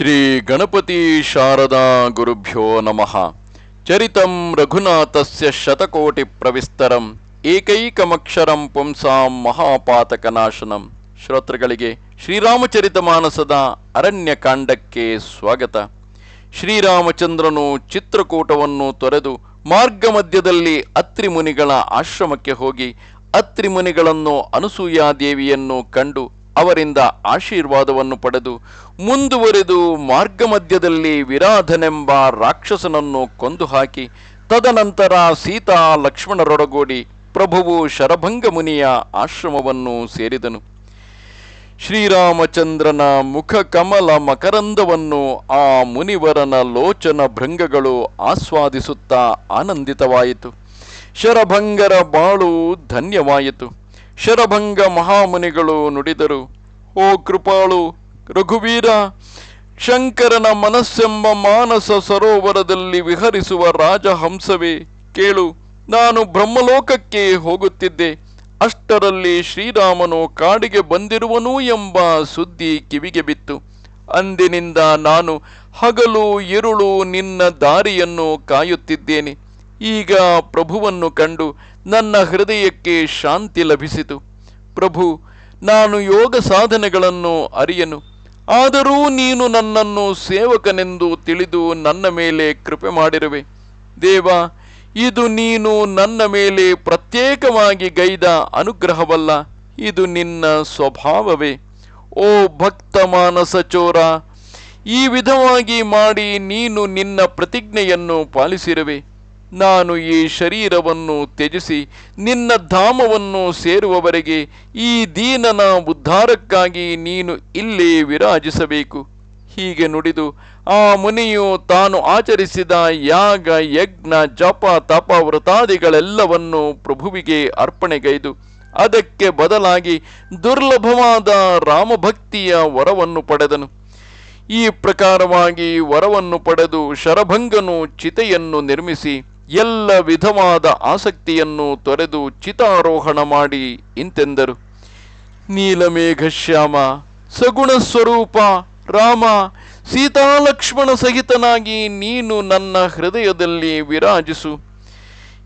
ಶ್ರೀ ಗಣಪತಿ ಶಾರದಾ ಗುರುಭ್ಯೋ ನಮಃ. ಚರಿತಂ ರಘುನಾಥಸ್ಯ ಶತಕೋಟಿ ಪ್ರವಿಸ್ತರಂ, ಏಕೈಕಮಕ್ಷರಂ ಪುಂಸಾಂ ಮಹಾಪಾತಕನಾಶನಂ. ಶ್ರೋತೃಗಳಿಗೆ ಶ್ರೀರಾಮಚರಿತ ಮಾನಸದ ಅರಣ್ಯಕಾಂಡಕ್ಕೆ ಸ್ವಾಗತ. ಶ್ರೀರಾಮಚಂದ್ರನು ಚಿತ್ರಕೂಟವನ್ನು ತೊರೆದು ಮಾರ್ಗ ಮಧ್ಯದಲ್ಲಿ ಅತ್ರಿ ಮುನಿಗಳ ಆಶ್ರಮಕ್ಕೆ ಹೋಗಿ ಅತ್ರಿ ಮುನಿಗಳನ್ನು ಅನಸೂಯಾದೇವಿಯನ್ನು ಕಂಡು ಅವರಿಂದ ಆಶೀರ್ವಾದವನ್ನು ಪಡೆದು ಮುಂದುವರೆದು ಮಾರ್ಗ ಮಧ್ಯದಲ್ಲಿ ವಿರಾಧನೆಂಬ ರಾಕ್ಷಸನನ್ನು ಕೊಂದು ಹಾಕಿ ತದನಂತರ ಸೀತಾ ಲಕ್ಷ್ಮಣರೊಡಗೂಡಿ ಪ್ರಭುವು ಶರಭಂಗ ಮುನಿಯ ಆಶ್ರಮವನ್ನು ಸೇರಿದನು. ಶ್ರೀರಾಮಚಂದ್ರನ ಮುಖ ಕಮಲ ಮಕರಂದವನ್ನು ಆ ಮುನಿವರನ ಲೋಚನ ಭೃಂಗಗಳು ಆಸ್ವಾದಿಸುತ್ತಾ ಆನಂದಿತವಾಯಿತು. ಶರಭಂಗರ ಬಾಳು ಧನ್ಯವಾಯಿತು. ಶರಭಂಗ ಮಹಾಮುನಿಗಳು ನುಡಿದರು, ಓ ಕೃಪಾಳು, ರಘುವೀರ, ಶಂಕರನ ಮನಸ್ಸೆಂಬ ಮಾನಸ ಸರೋವರದಲ್ಲಿ ವಿಹರಿಸುವ ರಾಜಹಂಸವೇ, ಕೇಳು, ನಾನು ಬ್ರಹ್ಮಲೋಕಕ್ಕೆ ಹೋಗುತ್ತಿದ್ದೆ, ಅಷ್ಟರಲ್ಲಿ ಶ್ರೀರಾಮನು ಕಾಡಿಗೆ ಬಂದಿರುವನು ಎಂಬ ಸುದ್ದಿ ಕಿವಿಗೆ ಬಿತ್ತು. ಅಂದಿನಿಂದ ನಾನು ಹಗಲು ಇರುಳು ನಿನ್ನ ದಾರಿಯನ್ನು ಕಾಯುತ್ತಿದ್ದೇನೆ. ಈಗ ಪ್ರಭುವನ್ನು ಕಂಡು ನನ್ನ ಹೃದಯಕ್ಕೆ ಶಾಂತಿ ಲಭಿಸಿತು. ಪ್ರಭು, ನಾನು ಯೋಗ ಸಾಧನೆಗಳನ್ನು ಅರಿಯನು. ಆದರೂ ನೀನು ನನ್ನನ್ನು ಸೇವಕನೆಂದು ತಿಳಿದು ನನ್ನ ಮೇಲೆ ಕೃಪೆ ಮಾಡಿರುವೆ. ದೇವ, ಇದು ನೀನು ನನ್ನ ಮೇಲೆ ಪ್ರತ್ಯೇಕವಾಗಿ ಗೈದ ಅನುಗ್ರಹವಲ್ಲ, ಇದು ನಿನ್ನ ಸ್ವಭಾವವೇ. ಓ ಭಕ್ತ ಮಾನಸ ಚೋರ, ಈ ವಿಧವಾಗಿ ಮಾಡಿ ನೀನು ನಿನ್ನ ಪ್ರತಿಜ್ಞೆಯನ್ನು ಪಾಲಿಸಿರುವೆ. ನಾನು ಈ ಶರೀರವನ್ನು ತ್ಯಜಿಸಿ ನಿನ್ನ ಧಾಮವನ್ನು ಸೇರುವವರೆಗೆ ಈ ದೀನನ ಉದ್ಧಾರಕ್ಕಾಗಿ ನೀನು ಇಲ್ಲೇ ವಿರಾಜಿಸಬೇಕು. ಹೀಗೆ ನುಡಿದು ಆ ಮುನಿಯು ತಾನು ಆಚರಿಸಿದ ಯಾಗ, ಯಜ್ಞ, ಜಪ, ತಪ ವ್ರತಾದಿಗಳೆಲ್ಲವನ್ನು ಪ್ರಭುವಿಗೆ ಅರ್ಪಣೆಗೈದು. ಅದಕ್ಕೆ ಬದಲಾಗಿ ದುರ್ಲಭವಾದ ರಾಮಭಕ್ತಿಯ ವರವನ್ನು ಪಡೆದನು. ಈ ಪ್ರಕಾರವಾಗಿ ವರವನ್ನು ಪಡೆದು ಶರಭಂಗನು ಚಿತೆಯನ್ನು ನಿರ್ಮಿಸಿ ಎಲ್ಲ ವಿಧವಾದ ಆಸಕ್ತಿಯನ್ನು ತೊರೆದು ಚಿತಾರೋಹಣ ಮಾಡಿ ಇಂತೆಂದರು. ನೀಲಮೇಘ ಶ್ಯಾಮ, ಸಗುಣ ಸ್ವರೂಪ, ರಾಮ ಸೀತಾಲಕ್ಷ್ಮಣ ಸಹಿತನಾಗಿ ನೀನು ನನ್ನ ಹೃದಯದಲ್ಲಿ ವಿರಾಜಿಸು.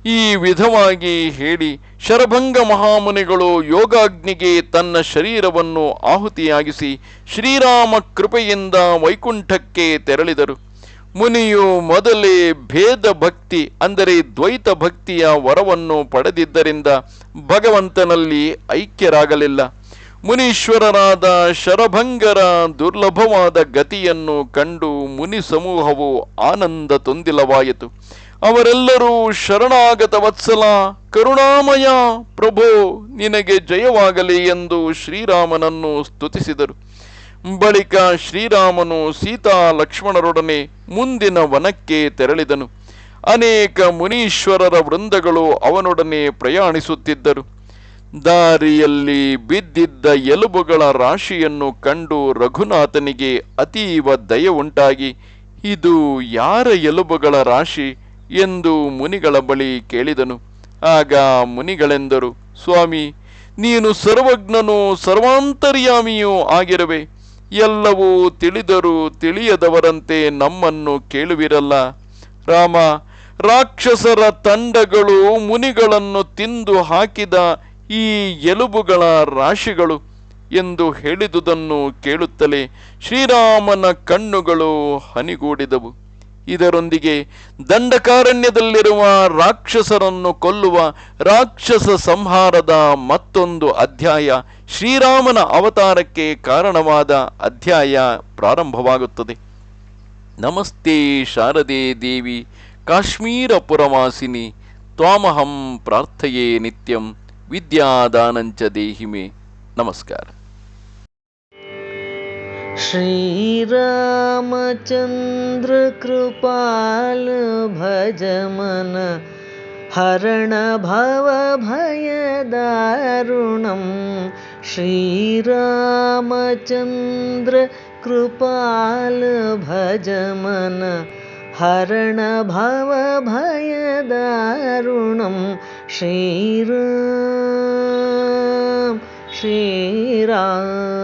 ಈ ವಿಧವಾಗಿ ಹೇಳಿ ಶರಭಂಗ ಮಹಾಮುನಿಗಳು ಯೋಗಾಗ್ನಿಗೆ ತನ್ನ ಶರೀರವನ್ನು ಆಹುತಿಯಾಗಿಸಿ ಶ್ರೀರಾಮ ಕೃಪೆಯಿಂದ ವೈಕುಂಠಕ್ಕೆ ತೆರಳಿದರು. ಮುನಿಯು ಮೊದಲೇ ಭೇದ ಭಕ್ತಿ, ಅಂದರೆ ದ್ವೈತ ಭಕ್ತಿಯ ವರವನ್ನು ಪಡೆದಿದ್ದರಿಂದ ಭಗವಂತನಲ್ಲಿ ಐಕ್ಯರಾಗಲಿಲ್ಲ. ಮುನೀಶ್ವರರಾದ ಶರಭಂಗರ ದುರ್ಲಭವಾದ ಗತಿಯನ್ನು ಕಂಡು ಮುನಿ ಸಮೂಹವು ಆನಂದ ತೊಂದಿಲವಾಯಿತು. ಅವರೆಲ್ಲರೂ ಶರಣಾಗತ ವತ್ಸಲ, ಕರುಣಾಮಯ ಪ್ರಭೋ, ನಿನಗೆ ಜಯವಾಗಲಿ ಎಂದು ಶ್ರೀರಾಮನನ್ನು ಸ್ತುತಿಸಿದರು. ಬಳಿಕ ಶ್ರೀರಾಮನು ಸೀತಾ ಲಕ್ಷ್ಮಣರೊಡನೆ ಮುಂದಿನ ವನಕ್ಕೆ ತೆರಳಿದನು. ಅನೇಕ ಮುನೀಶ್ವರರ ವೃಂದಗಳು ಅವನೊಡನೆ ಪ್ರಯಾಣಿಸುತ್ತಿದ್ದರು. ದಾರಿಯಲ್ಲಿ ಬಿದ್ದಿದ್ದ ಎಲುಬುಗಳ ರಾಶಿಯನ್ನು ಕಂಡು ರಘುನಾಥನಿಗೆ ಅತೀವ ದಯ ಉಂಟಾಗಿ, ಇದು ಯಾರ ಎಲುಬುಗಳ ರಾಶಿ? ಎಂದು ಮುನಿಗಳ ಬಳಿ ಕೇಳಿದನು. ಆಗ ಮುನಿಗಳೆಂದರು, ಸ್ವಾಮಿ, ನೀನು ಸರ್ವಜ್ಞನೂ ಸರ್ವಾಂತರ್ಯಾಮಿಯೂ ಆಗಿರುವೆ. ಎಲ್ಲವೂ ತಿಳಿದರೂ ತಿಳಿಯದವರಂತೆ ನಮ್ಮನ್ನು ಕೇಳುವಿರಲ್ಲ. ರಾಮ, ರಾಕ್ಷಸರ ತಂಡಗಳು ಮುನಿಗಳನ್ನು ತಿಂದು ಹಾಕಿದ ಈ ಎಲುಬುಗಳ ರಾಶಿಗಳು ಎಂದು ಹೇಳಿದುದನ್ನು ಕೇಳುತ್ತಲೇ ಶ್ರೀರಾಮನ ಕಣ್ಣುಗಳು ಹನಿಗೂಡಿದವು. ಇದರೊಂದಿಗೆ ದಂಡಕಾರಣ್ಯದಲ್ಲಿರುವ ರಾಕ್ಷಸರನ್ನು ಕೊಲ್ಲುವ ರಾಕ್ಷಸ ಸಂಹಾರದ ಮತ್ತೊಂದು ಅಧ್ಯಾಯ ಶ್ರೀರಾಮನ ಅವತಾರಕ್ಕೆ ಕಾರಣವಾದ ಅಧ್ಯಾಯ ಪ್ರಾರಂಭವಾಗುತ್ತದೆ. ನಮಸ್ತೆ ಶಾರದೆ ದೇವಿ ಕಾಶ್ಮೀರ ಪುರವಾಸಿನಿ ತ್ವಾಮಹಂ ಪ್ರಾರ್ಥೆಯೇ ನಿತ್ಯಂ, ವಿದ್ಯಾದಾನಂಚ ದೇಹಿಮೆ. ನಮಸ್ಕಾರ. श्रीरामचन्द्रकृपाल भजमन हरणभवभयदारुणं श्रीरामचन्द्रकृपाल भजमन हरणभवभयदारुणं कृपाल श्रीराम।